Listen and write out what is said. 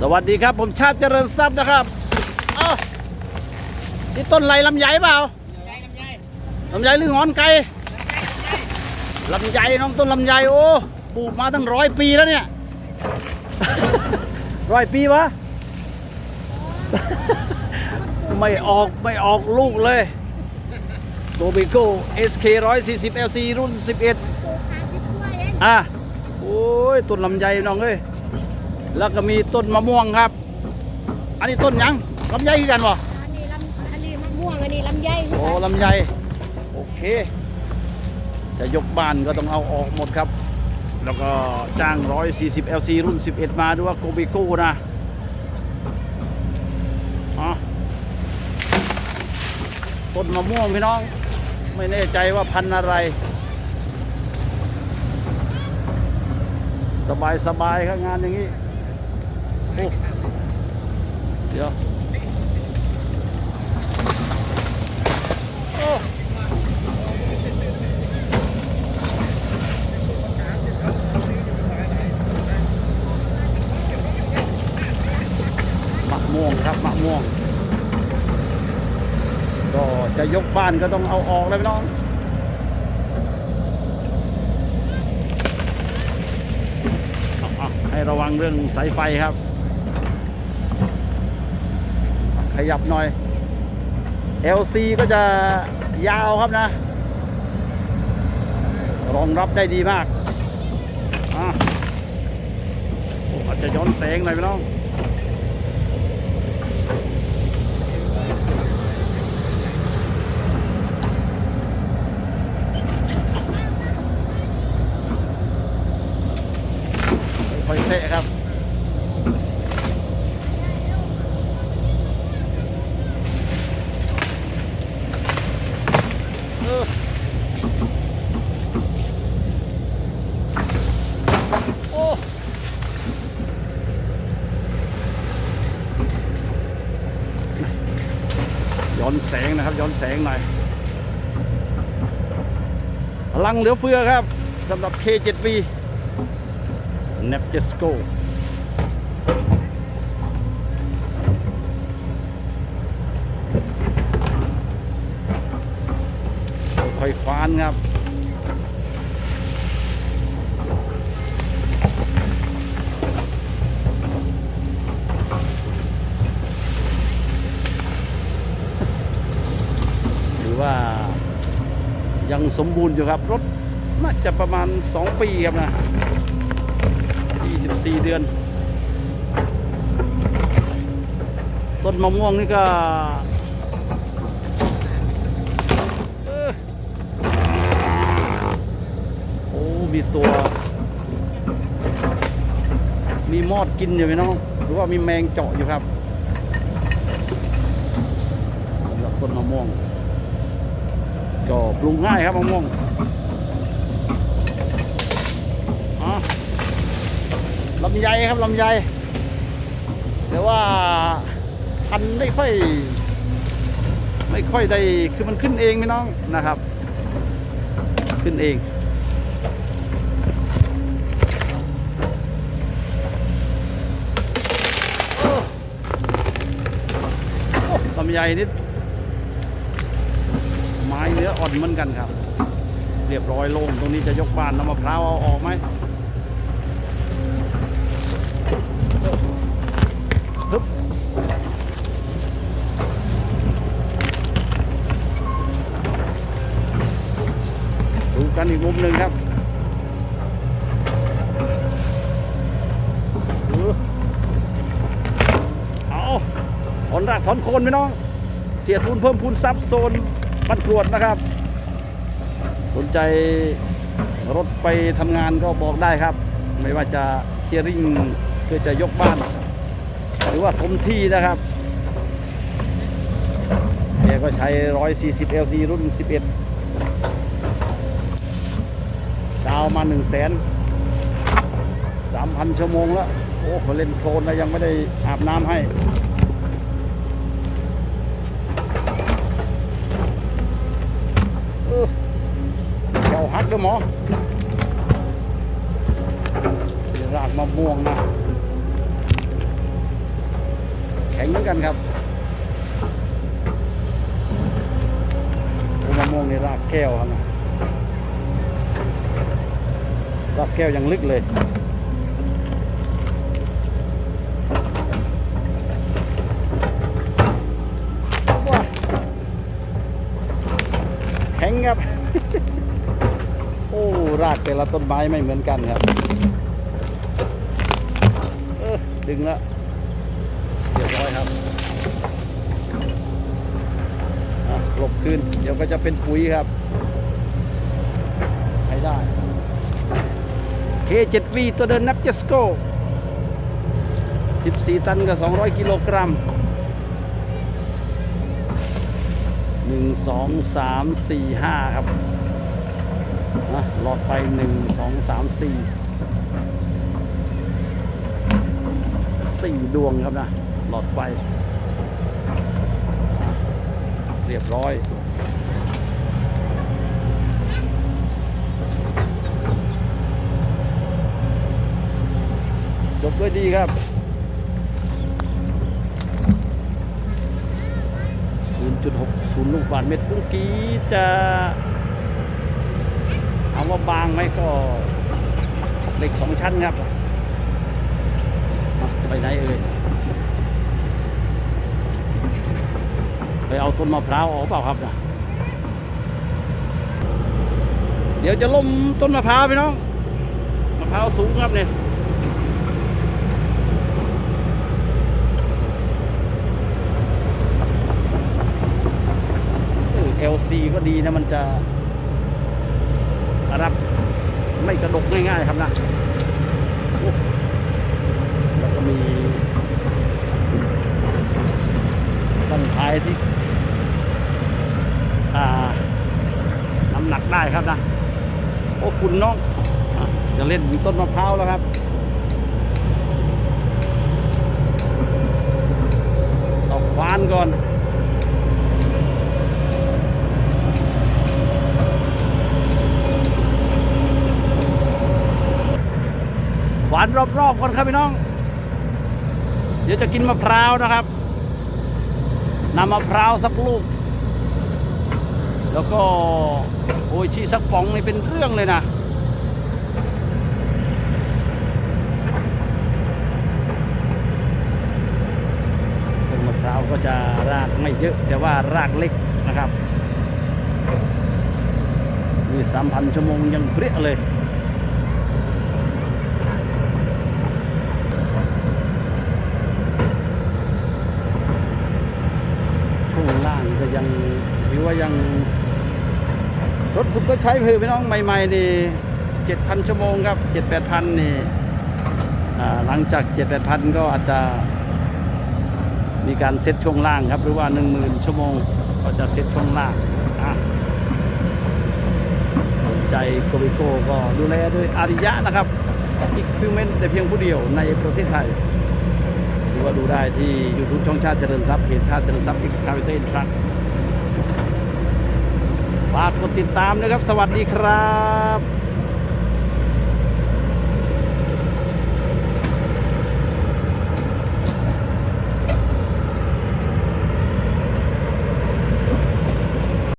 สวัสดีครับผมชาติเจริญทรัพย์นะครับเอ้านี่ต้นไรลำไยเปล่าลำไยหรืองอนไก่ลำไยน้องต้นลำไยโอ้ปลูกมาตั้งร้อยปีแล้วเนี่ยร้อยปีวะไม่ออกไม่ออกลูกเลยโตบิโก้ SK 140 LC รุ่น 11อะโอ้ยต้นลำไยน้องเอ้ย แล้วก็มีต้นมะม่วงครับ อันนี้ต้นหยังลำไยคือกันบ่อันนี้ลำอันนี้มะม่วงอันนี้ลำไยโอ้ลำไยโอเค จะยกบ้านก็ต้องเอาออกหมดครับ แล้วก็จ้าง 140 LC รุ่น 11 มาด้วยว่าโกบิโก้นะอ๋อต้นมะม่วงพี่น้อง ไม่แน่ใจว่าพันธุ์อะไร สบายสบายครับงานอย่างนี้โอ้ เดี๋ยวมะม่วงครับมะม่วง ก็จะยกบ้านก็ต้องเอาออกเลยพี่น้องให้ระวังเรื่องสายไฟครับ ขยับหน่อย LC ก็จะยาวครับนะ รองรับได้ดีมาก อะโอ้อาจจะย้อนแสงหน่อยพี่น้อง ค่อยๆเซะครับ เออโอ้ย้ อนแสงนะครับ ย้อนแสงหน่อยพลังเหลือเฟือครับสำหรับ K7V n a p j e s c o ค่อยควานครับ สมบูรณ์อยู่ครับ รถน่าจะประมาณ 2 ปีครับนะ 24 เดือน ต้นมะม่วงนี่ก็โอ้ มีตัว มีมอดกินอยู่ไหมน้อง หรือว่ามีแมงเจาะอยู่ครับสำหรับต้นมะม่วง ก็ปลูกง่ายครับมะม่วงลำไยครับลำไยแต่ว่าพันไม่ค่อย ไม่ค่อยได้คือมันขึ้นเองพี่น้องนะครับ ขึ้นเองอลำไยนี่ ไม้เนื้ออ่อนเหมือนกันครับ เรียบร้อยโล่งตรงนี้จะยกบานน้ำมะพร้าวเอาออกไหมฮึบดูกันอีกมุมหนึ่งครับเออเอาถอนรากถอนโคนไปน้อง เสียทุนเพิ่มพูนทรัพย์โซน บ้านกรวดนะครับ สนใจรถไปทำงานก็บอกได้ครับ ไม่ว่าจะเคียริ่งเพื่อจะยกบ้าน หรือว่าถมที่นะครับแกก็ใช้ 140 LC รุ่น 11 ดาวมา 1 0 0 0 0แสน3,000 ชั่วโมงแล้ว โอ้เขาเล่นโคลนแล้วยังไม่ได้อาบน้ำให้ ด้อหมอรากมะม่วงนะ แข็งเหมือนกันครับมะม่วงนี่รากแก้วครับรากแก้วยังลึกเลย รากแต่ละต้นไม้ไม่เหมือนกันครับเออดึงล้วเรียบร้อยครับอะกลบคืนเดี๋ยวก็จะเป็นปุ๋ยครับ ใช้ได้ K7V ตัวเดินนับเจสโก้14 ตันกับ 200 กิโลกรัม 1 2 3 4 5 ครับ นะหลอดไฟ1 2 3 4 4ดวงครับนะ หลอดไฟ เรียบร้อยจบด้วยดีครับ 0.60 ลูกบาทเมตรเมื่อกี้จะ เอาว่าบางไหมก็เหล็กสองชั้นครับไปไหนเอ่ยไปเอาต้นมะพร้าวออกเปล่าครับนะเดี๋ยวจะล้มต้นมะพร้าวพี่น้องมะพร้าวสูงครับเนี่ยเออ LC ก็ดีนะมันจะ รับ ไม่กระดกง่ายๆครับนะแล้วก็มีต้นท้ายที่น้ำหนักได้ครับนะโอ้ฝุ่นน้องอจะเล่นต้นมะพร้าวแล้วครับเอาควานก่อน หวานรอบๆก่อนครับพี่น้อง เดี๋ยวจะกินมะพร้าวนะครับนำมะพร้าวสักลูก แล้วก็โอ้ยชีสักป๋องนี่เป็นเรื่องเลยนะต้นมะพร้าวก็จะรากไม่เยอะ แต่ว่ารากเล็กนะครับนี่สามพันชั่วโมงยังเปรี้ยเลย ช่วง ล่างก็ยังถือว่ายัง รถคุณก็ใช้เพื่อพี่น้องใหม่ๆนี่เจ็ดพันชั่วโมงครับเจ็ดแปดพันนี่หลังจากเจ็ดแปดพันก็อาจจะมีการเซ็ตช่วงล่างครับ หรือว่าหนึ่งหมื่นชั่วโมงก็จะเซ็ตช่วงล่างอะสนใจโกบิโก้ก็ดูแลโดยอาริยะนะครับอีกฟิวเมนแต่เพียงผู้เดียวในประเทศไทย รือว่าดูได้ที่ YouTube ช่องชาติเจริญทรัพย์เพจชาติเจริญทรัพย์ Excavator in Truck ฝากกดติดตามนะครับ สวัสดีครับ